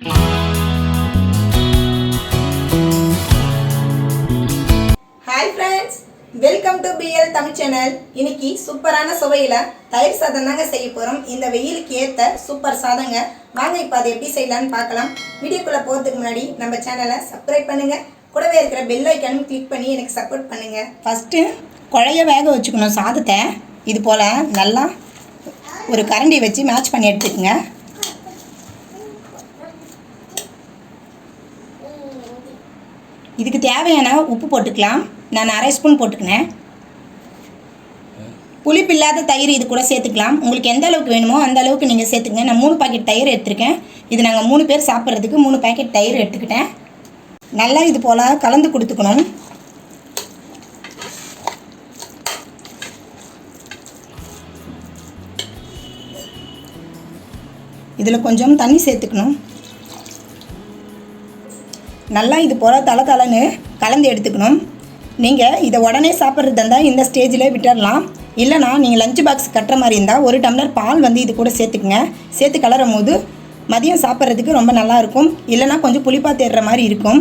Hi friends welcome to PL Tamil channel இன்னைக்கு சூப்பரான சுவையில் தயிர் சாதம் தாங்க செய்ய போகிறோம் இந்த வெயிலுக்கு ஏற்ற சூப்பர் சாதங்க. வாங்க இப்போ அதை எப்படி செய்யலான்னு பார்க்கலாம். வீடியோக்குள்ளே போகிறதுக்கு முன்னாடி நம்ம சேனலை சப்ஸ்கிரைப் பண்ணுங்கள் கூடவே இருக்கிற பெல் ஐக்கானும் கிளிக் பண்ணி எனக்கு சப்போர்ட் பண்ணுங்கள் ஃபஸ்ட்டு குழைய வேக வச்சுக்கணும் சாதத்தை. இது போல் நல்லா ஒரு கரண்டி வச்சு மேட்ச் பண்ணி எடுத்துக்கோங்க. இதுக்கு தேவையான உப்பு போட்டுக்கலாம். நான் அரை ஸ்பூன் போட்டுக்கினேன். புளிப்பு இல்லாத தயிர் இது கூட சேர்த்துக்கலாம். உங்களுக்கு எந்த அளவுக்கு வேணுமோ அந்த அளவுக்கு நீங்கள் சேர்த்துங்க நான் மூணு பாக்கெட் தயிர் எடுத்திருக்கேன். இது நாங்கள் மூணு பேர் சாப்பிட்றதுக்கு மூணு பாக்கெட் தயிர் எடுத்துக்கிட்டேன். நல்லா இது போல் கலந்து கொடுத்துக்கணும். இதில் கொஞ்சம் தண்ணி சேர்த்துக்கணும். நல்லா இது போல் தலை தலைன்னு கலந்து எடுத்துக்கணும். நீங்கள் இதை உடனே சாப்பிட்றதா இருந்தால் இந்த ஸ்டேஜில் விட்டுடலாம் இல்லைனா நீங்கள் லஞ்ச் பாக்ஸ் கட்டுற மாதிரி இருந்தால் ஒரு டம்ளர் பால் வந்து இது கூட சேர்த்துக்குங்க. சேர்த்து கலரும் போது மதியம் சாப்பிட்றதுக்கு ரொம்ப நல்லாயிருக்கும் இல்லைனா கொஞ்சம் புளிப்பாக தேடுற மாதிரி இருக்கும்.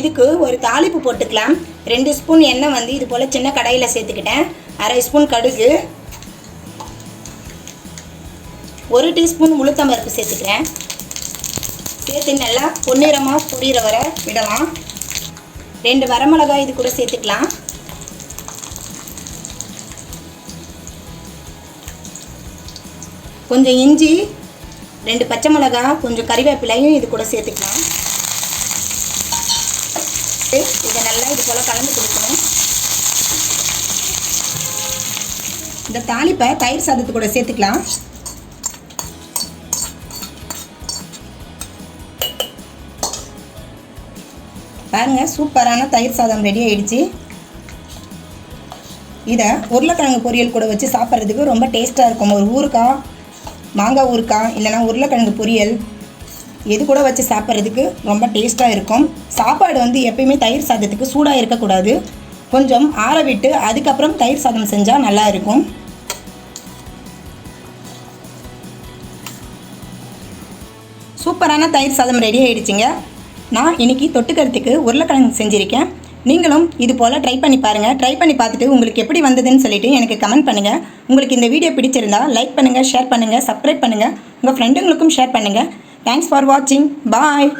இதுக்கு ஒரு தாளிப்பு போட்டுக்கலாம். ரெண்டு ஸ்பூன் எண்ணெய் வந்து இது போல் சின்ன கடையில் சேர்த்துக்கிட்டேன். அரை ஸ்பூன் கடுகு. ஒரு டீஸ்பூன் உளுத்தம்பருப்பு சேர்த்துக்கிறேன். சேர்த்து நல்லா பொன்னிறமாக பொரியிற வர விடலாம். ரெண்டு வரமிளகாய் இது கூட சேர்த்துக்கலாம். கொஞ்சம் இஞ்சி ரெண்டு பச்சை மிளகாய் கொஞ்சம் கறிவேப்பிலையும் இது கூட சேர்த்துக்கலாம். இதை நல்லா இது போல் கலந்து கொடுக்கணும். இந்த தாளிப்பை தயிர் சாதத்து கூட சேர்த்துக்கலாம். பாருங்கள் சூப்பரான தயிர் சாதம் ரெடி ஆகிடுச்சி இதை உருளைக்கிழங்கு பொரியல் கூட வச்சு சாப்பிட்றதுக்கு ரொம்ப டேஸ்ட்டாக இருக்கும். ஒரு ஊறுக்காய் மாங்காய் ஊறுக்காய் இல்லைனா உருளைக்கிழங்கு பொரியல் எது கூட வச்சு சாப்பிட்றதுக்கு ரொம்ப டேஸ்ட்டாக இருக்கும். சாப்பாடு வந்து எப்பயுமே தயிர் சாதத்துக்கு சூடாக இருக்கக்கூடாது. கொஞ்சம் ஆற விட்டு அதுக்கப்புறம் தயிர் சாதம் செஞ்சால் நல்லா இருக்கும். சூப்பரான தயிர் சாதம் ரெடி ஆகிடுச்சிங்க நான் இன்றைக்கி தொட்டுக்கிறதுக்கு உருளைக்கிழங்கு செஞ்சுருக்கேன். நீங்களும் இது போல் ட்ரை பண்ணி பாருங்கள் ட்ரை பண்ணி பார்த்துட்டு உங்களுக்கு எப்படி வந்ததுன்னு சொல்லிட்டு எனக்கு கமெண்ட் பண்ணுங்கள் உங்களுக்கு இந்த வீடியோ பிடிச்சிருந்தா லைக் பண்ணுங்கள் ஷேர் பண்ணுங்கள் சப்ஸ்கிரைப் பண்ணுங்கள் உங்கள் ஃப்ரெண்டுங்களுக்கும் ஷேர் பண்ணுங்கள் தேங்க்ஸ் ஃபார் வாட்சிங் பாய்